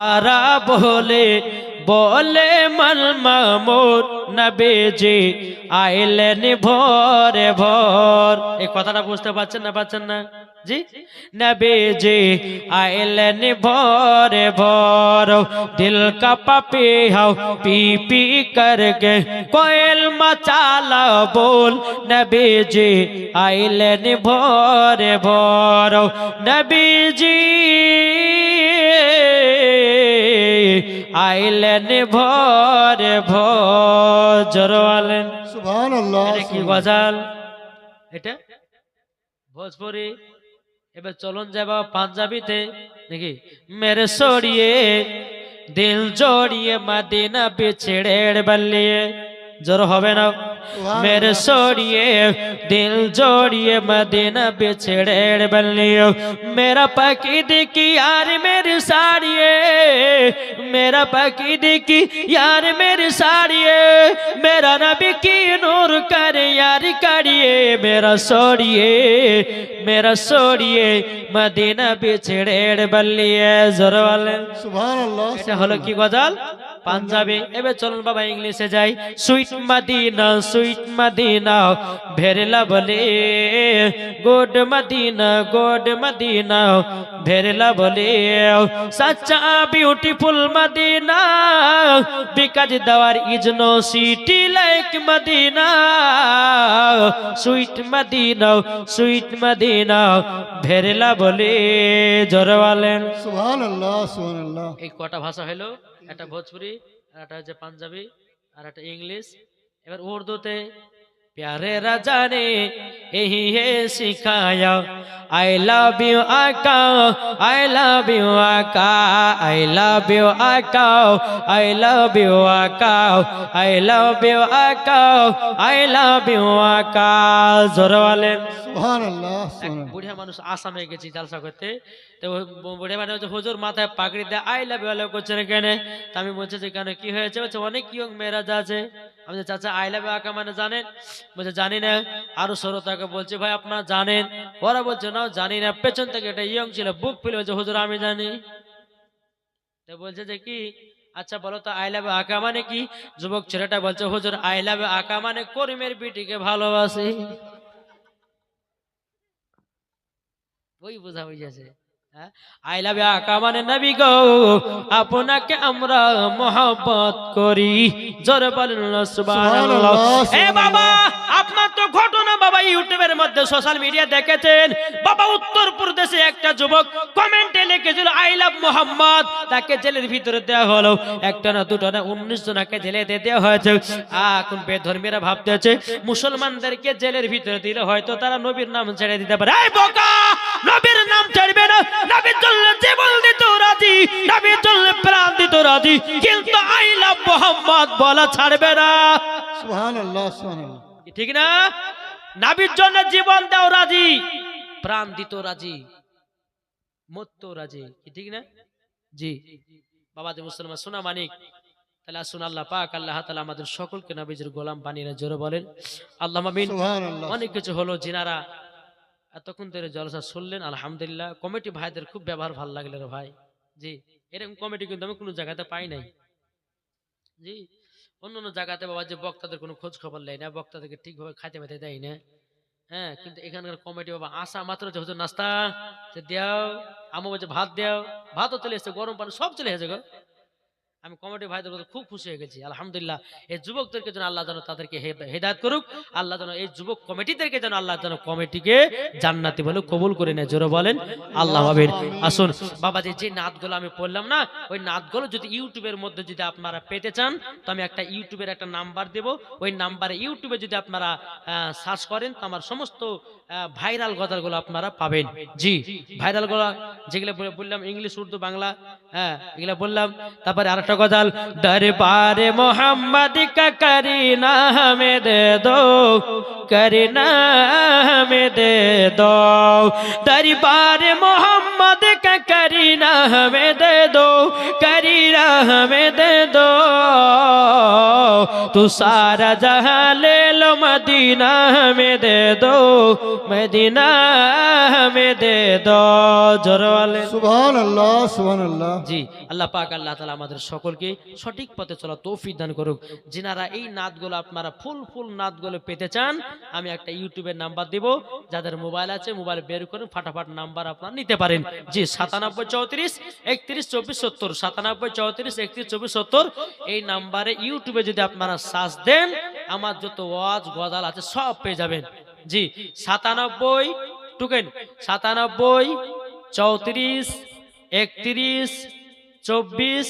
তারা বলে বলে মন মামুর নবেজি, আইলেন ভরে, ভর। এই কথাটা বুঝতে পারছেন না পাচ্ছেন না? জি? নবেজি, আইলেন ভরে, ভর। দিল কা পাপি হাও, পি পি করকে কোয়েল মচালা বল, নবেজি, আইলেন ভরে, ভর। নবেজি আইলেন ভরে ভর কি গজাল? এটা? ভোজপুরি। এবার চলন যাবা পাঞ্জাবিতে। নাকি মেরে সরিয়ে দিল জড়িয়ে মাদিনা বিছেড়ে বাল্লিয়ে জোর হবে না। मेरे सोड़िए दिल जोड़िए मदीना बिछड़े बलियो मेरा पकीद की यार मेरी साड़िए मेरा पकीद की यार मेरी साड़िए। मेरा नबी की नूर कर यार करिए मेरा सोड़िए मेरा सोड़िए मदीना बिछड़े बलिए ज़ोर वाले सुबह हलो की गज़ल? পাঞ্জাবি। এবার চলুন বাবা ইংলিশে যাই। সুইট মদিনা সুইট মদিনা ভেরলা বলে। গুড মদিনা গুড মদিনা ভেরলা বলে। সচ্চা beautiful Medina because there is no city like Medina. Sweet Medina sweet Medina ভেরলা বলে। জোরে বলেন সুবহানাল্লাহ সুবহানাল্লাহ। এই কটা ভাষা হলো? একটা ভোজপুরি আর একটা হচ্ছে পাঞ্জাবি আর একটা ইংলিশ। এবার উর্দুতে प्यारे राजा ने यही है सिखाया आई लव यू आका आई लव यू आका आई लव यू आका आई लव यू आका आई लव यू आका आई लव यू आका जोर वाले সুবহানাল্লাহ এক সুবহানাল্লাহ বুড়িয়া মানুষ আসামে গেছি জালসা করতে তো ওই বু- বুড়িয়া মানে হচ্ছে হুজুর মাথায় পাগড়ি দেয় আই লাভ ইউ করছে না কেন তা আমি বলছি যে কেন কি হয়েছে বলছে অনেক ইয়ং মেয়েরা যা আছে আমি চাচা আই লাভ আঁকা মানে জানেন। বলছে, জানি না। আরও শ্রোতাকে বলছে, ভাই, আপনারা জানেন। ওরা বলছে, না, জানি না। পেছন থেকে একটা ইয়ং ছিল বুক ফিল বলছে হুজুর, আমি জানি। তো বলছে যে কি? আচ্ছা বলো তো আই লাভ আঁকা মানে কি? যুবক ছেলেটা বলছে, হুজুর আই লাভ আঁকা মানে করিমের বিটিকে ভালোবাসি। ওই বোঝা হইয়াছে আই লাভ আকা মানে নবী গো আপনাকে আমরা মহব্বত করি। জোরে বলেন সুবহানাল্লাহ। এ বাবা আপনার তো ঘটনা বাবা ইউটিউবের মধ্যে সোশ্যাল মিডিয়া দেখেছেন। বাবা উত্তর প্রদেশে একটা যুবক কমেন্টে লিখেছিল আই লাভ মোহাম্মদ। তাকে জেলের ভিতরে দেওয়া হলো। একটা না দুটো না উনিশ জনকে জেলে দিয়ে দেওয়া হয়েছে। এখন বেধর্মীরা ভাবতেছে মুসলমানদেরকে জেলের ভিতরে দিলে হয়তো তারা নবীর নাম ছেড়ে দিতে পারে। এই বোকা নবীর নবীর জন্য জীবন দিত রাজি নবীর জন্য প্রাণ দিত রাজি। কিন্তু আই লাভ মোহাম্মদ বলা ছাড়বে না। সুবহানাল্লাহ সুবহানাল্লাহ। ঠিক না? নাবির জন্য জীবন দাও রাজি প্রাণ দিত রাজি মত্ত রাজি। ঠিক না? জি। বাবা যে মুসলমান সোনা মানিক। তাহলে আসুন আল্লাহ পাক আল্লাহ তাআলা আমাদের সকলকে নবীজির গোলাম বানিয়ে জোরে বলেন। আল্লাহ অনেক কিছু হলো জিনারা এতক্ষণ ধরে জলসা শুনলেন, আলহামদুলিল্লাহ। কমিটি ভাইদের খুব ব্যবহার ভালো লাগল রে ভাই। জি, এরকম কমিটি কিন্তু আমি কোনো জায়গাতে পাই নাই। জি, অন্য অন্য জায়গাতে বাবা যে বক্তাদের কোনো খোঁজ খবর নেয় না বক্তাদেরকে ঠিকভাবে খাইতে পাইতে দেয় না। হ্যাঁ কিন্তু এখানকার কমিটি বাবা আসা মাত্র যে হচ্ছে নাস্তা, যে দেও আমো বলছে ভাত দেও ভাতও চলে এসেছে, গরম পানি সব চলে এসেছে গো। আমি কমিটি ভাইদের মধ্যে খুব খুশি হয়ে গেছি। আলহামদুলিল্লাহ, এই যুবকদেরকে যেন আল্লাহ যেন তাদেরকে হেদায়েত করুক, আল্লাহ যেন এই যুবক কমিটিদেরকে যেন আল্লাহ যেন কমিটিকে জান্নাতি বলে কবুল করে নেয়। জোরে বলেন, আল্লাহ ভাবেন আসুন বাবা যে নাতগুলো আমি পড়লাম না, ওই নাতগুলো যদি ইউটিউবের মধ্যে যদি আপনারা পেতে চান, তো আমি একটা ইউটিউবের একটা নাম্বার দেব। ওই নাম্বারে ইউটিউবে যদি আপনারা সার্চ করেন, তো আমার সমস্ত ভাইরাল গজালগুলো আপনারা পাবেন। জি ভাইরাল গলা যেগুলো বললাম, ইংলিশ, উর্দু, বাংলা হ্যাঁ এগুলো বললাম। তারপরে আরেকটা গজাল দরবারে মোহাম্মদ কা করিনা হমে দে দো করিনা হমে দে দো দরবারে মোহাম্মদ কা করিনা হমে দে দো করিনা হমে দে দো तू सारा जहां ले लो मदीना में दे दो मदीना में दे दो जोर वाले সুবহান আল্লাহ সুবহান আল্লাহ জি আল্লাহ পাক আল্লাহ তালা আমাদের সকলকে সঠিক পথে চলা তৌফিক দান করুক। যিনারা এই নাতগুলো আপনারা ফুল ফুল নাতগুলো পেতে চান, আমি একটা ইউটিউবের নাম্বার দিব। যাদের মোবাইল আছে, মোবাইল বের করে ফাটাফাট নাম্বার আপনারা নিতে পারেন। জি, সাতানব্বই চৌত্রিশ, একত্রিশ, চব্বিশ, সত্তর। সাতানব্বই চৌত্রিশ, একত্রিশ, চব্বিশ, সত্তর। এই নাম্বারে ইউটিউবে যদি আপনারা সার্চ দেন, আমার যত ওয়াজ, গজাল আছে সব পেয়ে যাবেন। জি, সাতানব্বই টুকেন সাতানব্বই, চৌত্রিশ, একত্রিশ, চব্বিশ